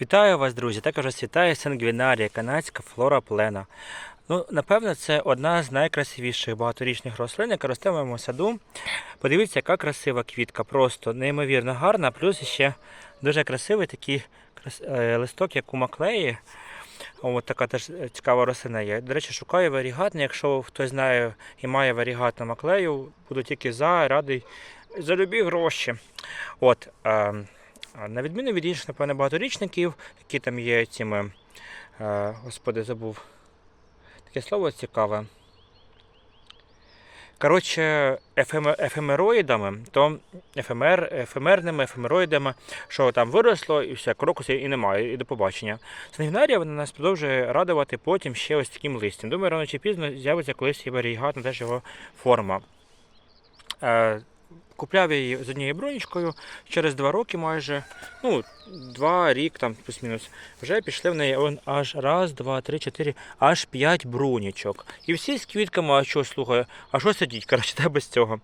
Вітаю вас, друзі! Також вас вітає сангвінарія, канадська флора плена. Ну, напевно, це одна з найкрасивіших багаторічних рослин, яка росте в моєму саду. Подивіться, яка красива квітка, просто неймовірно гарна, плюс ще дуже красивий такий е, листок, як у маклеї. Ось така теж цікава рослина є. До речі, шукаю варігатний. Якщо хтось знає і має варігатну маклею, буду тільки за, радий за любі гроші. От, е, а на відміну від інших, напевно, багаторічників, які там є цими, е, господи, забув таке слово цікаве. Коротше, ефеме- ефемероїдами, то ефемер, ефемерними ефемероїдами, що там виросло, і все, крокуси і немає, і до побачення. Сангвінарія вона нас продовжує радувати потім ще ось таким листям. Думаю, рано чи пізно з'явиться колись і варігатна теж його форма. Купляв я її з однією бронічкою через два роки майже, ну, два рік там плюс-мінус. Вже пішли в неї он аж раз, два, три, чотири, аж п'ять брунічок. І всі з квітками, а що слухаю, а що сидіть, коротше, та без цього.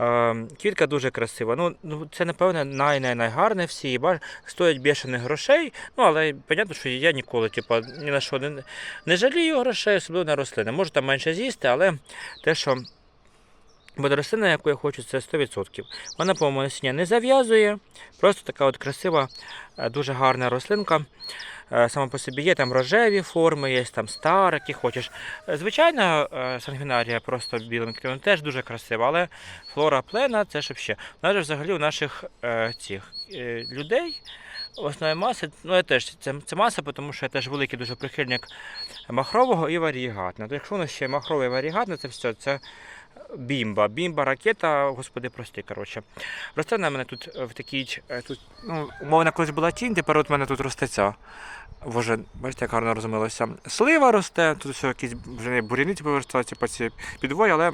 Е, квітка дуже красива. Ну, ну це, напевно, най най найгарне всі. Бач, стоять бешених грошей. Ну, але понятно, що я ніколи, типу, ні на що не, не жалію грошей, особливо на рослини. Можу там менше з'їсти, але те, що. Бо рослина, яку я хочу, це 100%. Вона, по-моєму, насіння не зав'язує. Просто така от красива, е, дуже гарна рослинка. Е, Сама по собі є там рожеві форми, є там стар, які хочеш. Е, Звичайно, сангвінарія просто білим квітом теж дуже красива, але флора плена це ж ще. У нас взагалі у наших цих людей. Основної маси, ну я теж це, це маса, тому що я теж великий дуже прихильник махрового і варігатного. То якщо нас ще махровий і варігатний, це все, це бімба. Бімба, ракета, господи, прости, коротше. Росте на мене тут е, в такій, е, тут, ну, умовно, колись була тінь, тепер от мене тут росте ця. Боже, бачите, як гарно розумілося. Слива росте, тут все якісь вже буряниці повертаються типу, ці підвої, але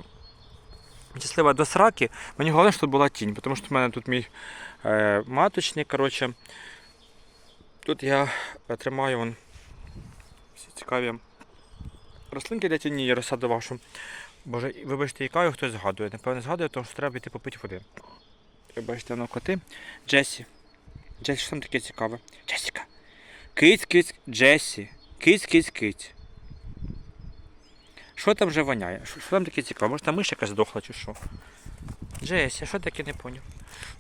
ці слива до сраки. Мені головне, щоб тут була тінь, тому що в мене тут мій е, маточник, коротше. Тут я е, тримаю вон, всі цікаві рослинки для тіні я розсадував, що Боже, вибачте, якою хтось згадує. Напевно, згадує, тому що треба піти попити води. Ви бачите, воно коти. Джесі. Джесі, що там таке цікаве? Джесіка. Киць, киць, Джесі. Киць, киць, киць. Що там вже воняє? Що, що там таке цікаве? Може там миш якась здохла чи що? Джесі, що таке не поняв?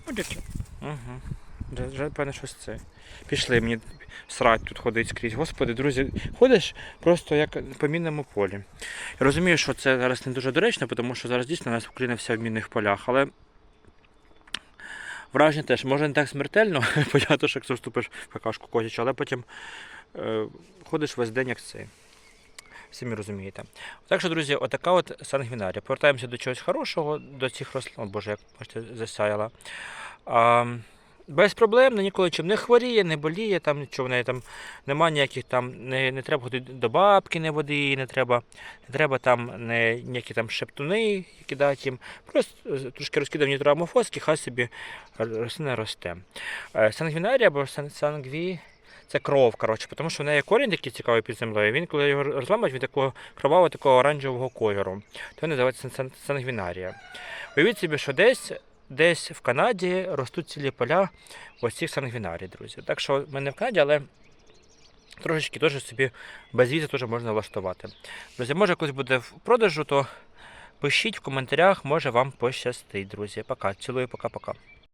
Ну, таке. Угу. Вже, певне, щось це. Пішли мені срать тут ходить скрізь. Господи, друзі, ходиш просто як по мінному полі. Я розумію, що це зараз не дуже доречно, тому що зараз дійсно у нас Україна вся в мінних полях, але враження теж може не так смертельно, понятно, що якщо вступиш в какашку котячу, але потім е, ходиш весь день як цей. Самі розумієте. Так що, друзі, отака от сангвінарія. Повертаємося до чогось хорошого, до цих рослин. О, Боже, як бачите, засяяла. А, без проблем, ну, ніколи чим не хворіє, не боліє, там нічого в неї там немає ніяких там, не, не треба ходити до бабки, не води, не треба, не треба там не, ніякі там шептуни кидати їм. Просто е, трошки розкидані травмофоски, хай собі рослина росте. Е, Сангвінарія або сангві. Це кров, коротше, тому що в неї корінь такий цікавий під землею. Він, коли його розламають, він такого кровавого, такого оранжевого кольору. То називається сангвінарія. Уявіть собі, що десь десь в Канаді ростуть цілі поля ось цих сангвінарій, друзі. Так що ми не в Канаді, але трошечки теж собі без візи теж можна влаштувати. Друзі, може якось буде в продажу, то пишіть в коментарях, може вам пощастить, друзі. Пока. Цілую, пока-пока.